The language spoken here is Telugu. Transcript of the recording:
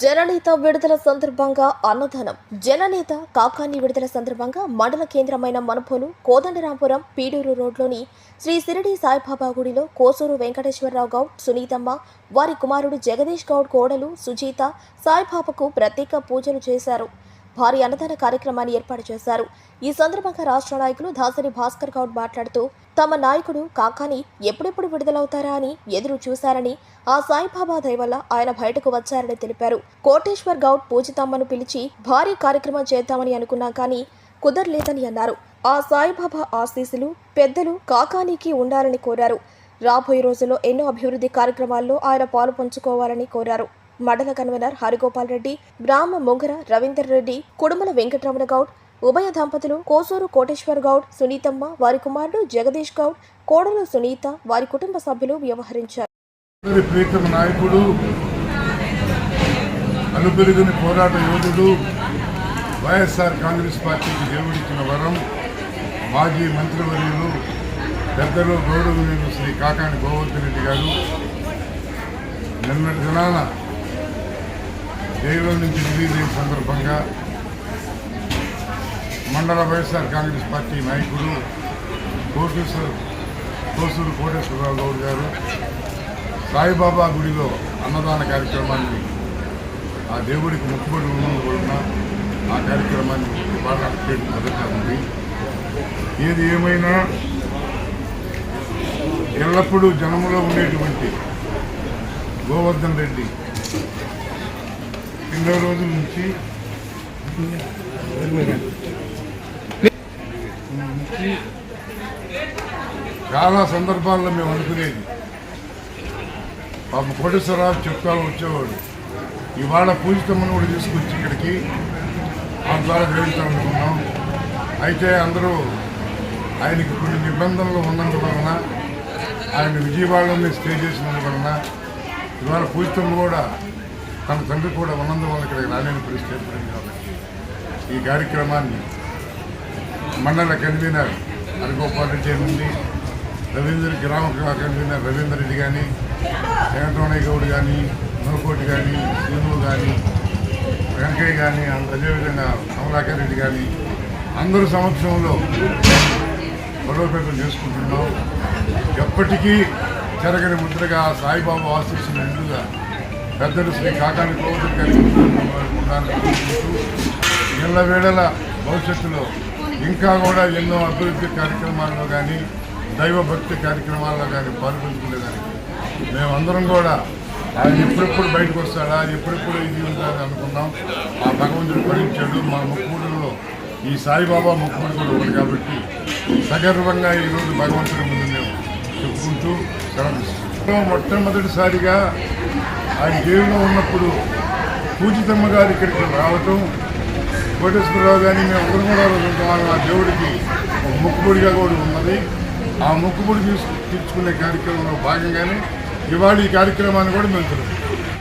జననేత విడుదల సందర్భంగా అన్నదానం. జననేత కాకాని విడుదల సందర్భంగా మండల కేంద్రమైన మనుపోలు కోదండరాంపురం పీడూరు రోడ్లోని శ్రీ సిరిడి సాయిబాబా గుడిలో కోసూరు వెంకటేశ్వరరావు గౌడ్ సునీతమ్మ వారి కుమారుడు జగదీష్ గౌడ్ కోడలు సుజీత సాయిబాబాకు ప్రత్యేక పూజలు చేశారు. భారీ అన్నదాన కార్యక్రమాన్ని ఏర్పాటు చేశారు. ఈ సందర్భంగా రాష్ట్ర నాయకులు దాసరి భాస్కర్ గౌడ్ మాట్లాడుతూ తమ నాయకుడు కాకాని ఎప్పుడెప్పుడు విడుదలవుతారా అని ఎదురు చూశారని ఆ సాయిబాబా దయ వల్ల ఆయన బయటకు వచ్చారని తెలిపారు. కోటేశ్వర్ గౌడ్ పూజితమ్మను పిలిచి భారీ కార్యక్రమం చేద్దామని అనుకున్నా కానీ కుదరలేదని అన్నారు. ఆ సాయిబాబా ఆశీస్సులు పెద్దలు కాకానికి ఉండాలని కోరారు. రాబోయే రోజుల్లో ఎన్నో అభివృద్ధి కార్యక్రమాల్లో ఆయన పాలు పంచుకోవాలని కోరారు. మండల కన్వీనర్ హరిగోపాల్ రెడ్డి గ్రామ ముంగర రవీందర్ రెడ్డి కుడుమల వెంకటరమణ గౌడ్ ఉభయ దంపతులు కోసూరు కోటేశ్వర్ గౌడ్ సునీతమ్మ వారి కుమారుడు జగదీష్ గౌడ్ కోడలు సునీత వారి కుటుంబ సభ్యులు వ్యవహరించారు. ప్రీతమ నాయకుడు అలుపెరుగుని పోరాట యోధుడు వైఎస్ఆర్ కాంగ్రెస్ పార్టీకి దేవుడిచ్చిన వరం మాజీ మంత్రివర్యులు పెద్దలు గౌరవనీయులు శ్రీ కాకాని గోవర్ధన్ రెడ్డి గారు. నిన్నటి దినాన జైలు నుంచి రిలీజ్ అయిన సందర్భంగా మండల వైఎస్ఆర్ కాంగ్రెస్ పార్టీ నాయకుడు కోటేశ్వర కోసూరు కోటేశ్వరరావు గౌడ్ గారు సాయిబాబా గుడిలో అన్నదాన కార్యక్రమాన్ని ఆ దేవుడికి మొక్కుబడి ఉన్నందుకున్న ఆ కార్యక్రమాన్ని బాగా చేయడం మొదట ఉంది. ఏది ఏమైనా ఎల్లప్పుడూ జనములో ఉండేటువంటి గోవర్ధన్ రెడ్డి ఎన్నో రోజుల నుంచి నుంచి చాలా సందర్భాల్లో మేము అనుకునేది. పాప కోటేశ్వరరావు చెప్తా వచ్చేవాడు. ఇవాళ పూజితమ్మను కూడా తీసుకొచ్చి ఇక్కడికి ఆ ద్వారా గ్రహించాలనుకున్నాం అయితే అందరూ ఆయనకి కొన్ని నిబంధనలు ఉన్నందువలన ఆయన విజయవాడలోనే స్టే చేసినందువలన ఇవాళ పూజితమ్మ కూడా తన తండ్రి కూడా ఉన్నందువల్ల ఇక్కడికి రాలేని పరిస్థితి ఏర్పడింది కాబట్టి ఈ కార్యక్రమాన్ని మండల కన్వీనర్ హరిగోపాల్ రెడ్డి నుండి రవీంద్ర గ్రామ కన్వీనర్ రవీందర్ రెడ్డి కానీ వెంకటరమణయ్య గౌడ్ కానీ నూకోటి కానీ శ్రీను కానీ వెంకయ్య కానీ అదేవిధంగా కమలాకర్ రెడ్డి కానీ అందరి సమక్షంలో బలోపేతం చేసుకుంటున్నాం. ఎప్పటికీ జరగని ముద్రగా సాయిబాబా ఆశిస్తున్న నిండుగా పెద్దలు శ్రీ కాకాని గోవర్ధన్ గారి ఇళ్ళ వేళల భవిష్యత్తులో ఇంకా కూడా ఎన్నో అభివృద్ధి కార్యక్రమాల్లో కానీ దైవభక్తి కార్యక్రమాల్లో కానీ పాల్పంచుకునేదానికి మేమందరం కూడా ఆయన ఎప్పుడెప్పుడు బయటకు వస్తాడా ఎప్పుడెప్పుడు ఇది ఉంటుందని అనుకున్నాం. ఆ భగవంతుడు భరించాడు. మా ముక్కుడులో ఈ సాయిబాబా ముక్కుడు కూడా ఉంది కాబట్టి సగర్వంగా ఈరోజు భగవంతుడి ముందు మేము చెప్పుకుంటూ సెలవిస్తున్నాం మొట్టమొదటిసారిగా ఆయన జైల్లో ఉన్నప్పుడు పూజితమ్మ గారు ఇక్కడికి రావటం కోటేశ్వరరావు కానీ మేము అందరం కూడా ఉంటాం ఆ దేవుడికి ఒక మొక్కుబడిగా కూడా ఉన్నది. ఆ మొక్కుబడి తీసు తీర్చుకునే కార్యక్రమంలో భాగంగానే ఇవాళ ఈ కార్యక్రమాన్ని కూడా మేము